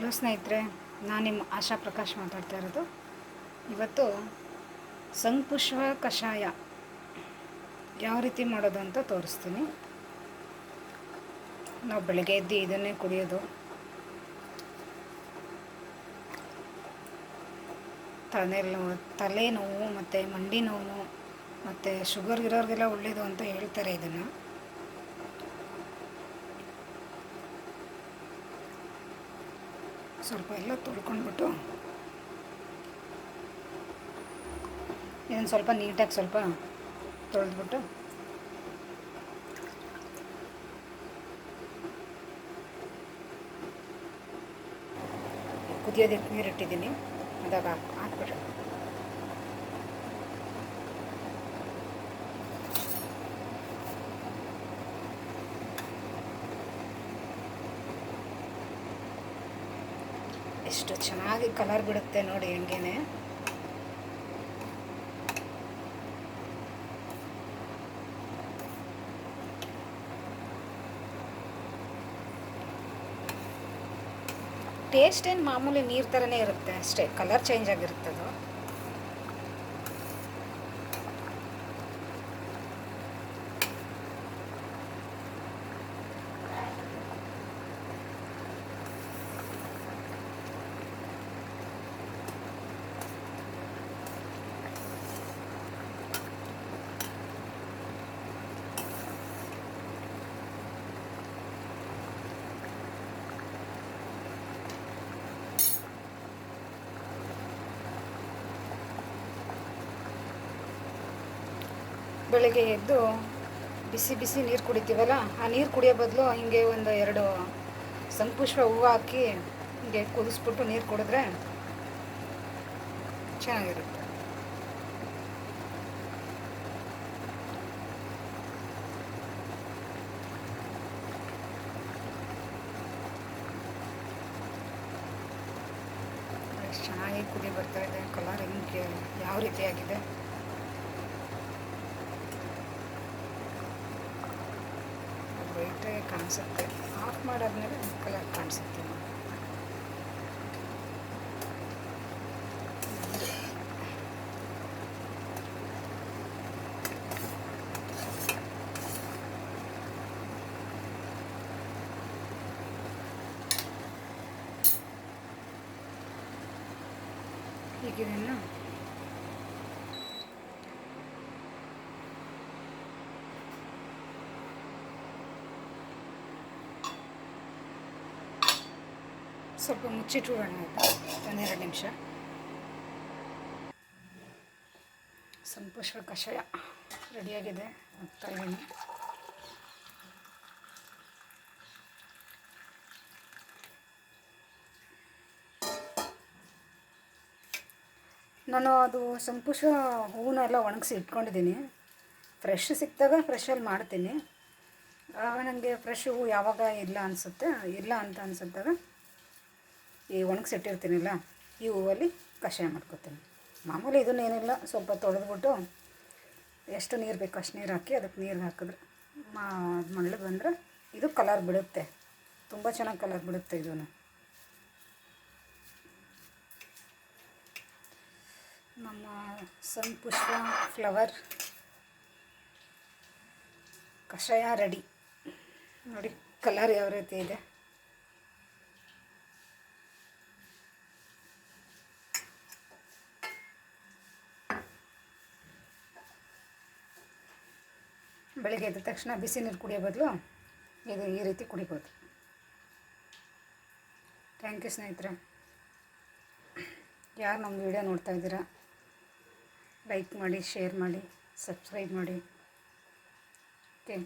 Hello ಸ್ನೇಹಿತರೆ, ನಾನು ನಿಮ್ಮ ಆಶಾ ಪ್ರಕಾಶ್ ಮಾತಾಡ್ತಾ ಇರೋದು. ಇವತ್ತು ಸಂಪುಷ್ಪ ಕಷಾಯ ಯಾವ ರೀತಿ ಮಾಡೋದು ಅಂತ ತೋರಿಸ್ತೀನಿ. ನಾವು ಬೆಳಗ್ಗೆ ಎದ್ದು ಇದನ್ನೇ ಕುಡಿಯೋದು. ತಲೆನೋವು ತಲೆನೋವು ಮತ್ತು ಮಂಡಿ ನೋವು ಮತ್ತು ಶುಗರ್ ಇರೋರಿಗೆಲ್ಲ ಒಳ್ಳೆಯದು ಅಂತ ಹೇಳ್ತಾರೆ ಇದನ್ನು. ಸ್ವಲ್ಪ ಎಲ್ಲ ತೊಳ್ಕೊಂಡ್ಬಿಟ್ಟು ಇದನ್ನು ಸ್ವಲ್ಪ ನೀಟಾಗಿ ಸ್ವಲ್ಪ ತೊಳೆದ್ಬಿಟ್ಟು ಕುದಿಯೋದಕ್ಕೆ ನೀರಿಟ್ಟಿದ್ದೀನಿ. ಅದಾಗ ಹಾಕಿ ಎಷ್ಟು ಚೆನ್ನಾಗಿ ಕಲರ್ ಬಿಡುತ್ತೆ ನೋಡಿ ಹೆಂಗೇನೆ. ಟೇಸ್ಟ್ ಏನು ಮಾಮೂಲಿ ನೀರು ಥರನೇ ಇರುತ್ತೆ, ಅಷ್ಟೇ. ಕಲರ್ ಚೇಂಜ್ ಆಗಿರುತ್ತದು ಬೆಳಗ್ಗೆ ಎದ್ದು ಬಿಸಿ ಬಿಸಿ ನೀರು ಕುಡಿತೀವಲ್ಲ, ಆ ನೀರು ಕುಡಿಯೋ ಬದಲು ಹಿಂಗೆ ಒಂದು ಎರಡು ಸಂಪುಷ್ಪ ಹೂವು ಹಾಕಿ ಹಿಂಗೆ ಕುದಿಸ್ಬಿಟ್ಟು ನೀರು ಕುಡಿದ್ರೆ ಚೆನ್ನಾಗಿರುತ್ತೆ. ಚೆನ್ನಾಗಿ ಕುದಿ ಬರ್ತಾ ಇದೆ, ಕಲರ್ ಹಿಂಗೆ ಯಾವ ರೀತಿಯಾಗಿದೆ. ಕಾಣಿಸುತ್ತೆ ಆಫ್ ಮಾಡಾದ್ಮೇಲೆ ಕಲರ್ ಕಾಣಿಸುತ್ತೆ ಈಗ ಇದನ್ನು ಸ್ವಲ್ಪ ಮುಚ್ಚಿಟ್ಬಿಡೋಣ ಒಂದೆರಡು ನಿಮಿಷ. ಸಂಪುಷ್ಪ ಕಷಾಯ ರೆಡಿಯಾಗಿದೆ ಹಾಕ್ತಾ ನಾನು ಅದು ಸಂಪುಷ ಹೂವನ್ನ ಎಲ್ಲ ಒಣಗಿಸಿ ಇಟ್ಕೊಂಡಿದ್ದೀನಿ. ಫ್ರೆಶ್ ಸಿಕ್ಕಿದಾಗ ಫ್ರೆಶಲ್ಲಿ ಮಾಡ್ತೀನಿ. ಆಗ ನನಗೆ ಫ್ರೆಶ್ ಹೂವು ಯಾವಾಗ ಇಲ್ಲ ಅನಿಸುತ್ತೆ, ಇಲ್ಲ ಅಂತ ಅನಿಸುತ್ತಾಗ ಈ ಒಣಗಿಸಿಟ್ಟಿರ್ತೀನಲ್ಲ ಈ ಹೂವಲ್ಲಿ ಕಷಾಯ ಮಾಡ್ಕೊತೀನಿ. ಮಾಮೂಲಿ ಇದನ್ನೇನಿಲ್ಲ ಸ್ವಲ್ಪ ತೊಳೆದ್ಬಿಟ್ಟು ಎಷ್ಟು ನೀರು ಬೇಕು ಅಷ್ಟು ನೀರು ಹಾಕಿ ಅದಕ್ಕೆ ನೀರು ಹಾಕಿದ್ರೆ ಮಾ ಮಳ್ಳು ಬಂದರೆ ಇದು ಕಲರ್ ಬಿಡುತ್ತೆ. ತುಂಬ ಚೆನ್ನಾಗಿ ಕಲರ್ ಬಿಡುತ್ತೆ ಇದನ್ನು ನಮ್ಮ ಸಂಪುಷ್ಪ ಫ್ಲವರ್ ಕಷಾಯ ರೆಡಿ. ನೋಡಿ ಕಲರ್ ಯಾವ ರೀತಿ ಇದೆ. ಬೆಳಿಗ್ಗೆ ಎದ್ದ ತಕ್ಷಣ ಬಿಸಿ ನೀರು ಕುಡಿಯೋ ಬದಲು ಇದು ಈ ರೀತಿ ಕುಡಿಬೋದು. ಥ್ಯಾಂಕ್ ಯು ಸ್ನೇಹಿತರೆ. ಯಾರು ನಮ್ಮ ವಿಡಿಯೋ ನೋಡ್ತಾ ಇದ್ದೀರಾ? ಲೈಕ್ ಮಾಡಿ ಶೇರ್ ಮಾಡಿ ಸಬ್ಸ್ಕ್ರೈಬ್ ಮಾಡಿ. ಓಕೆ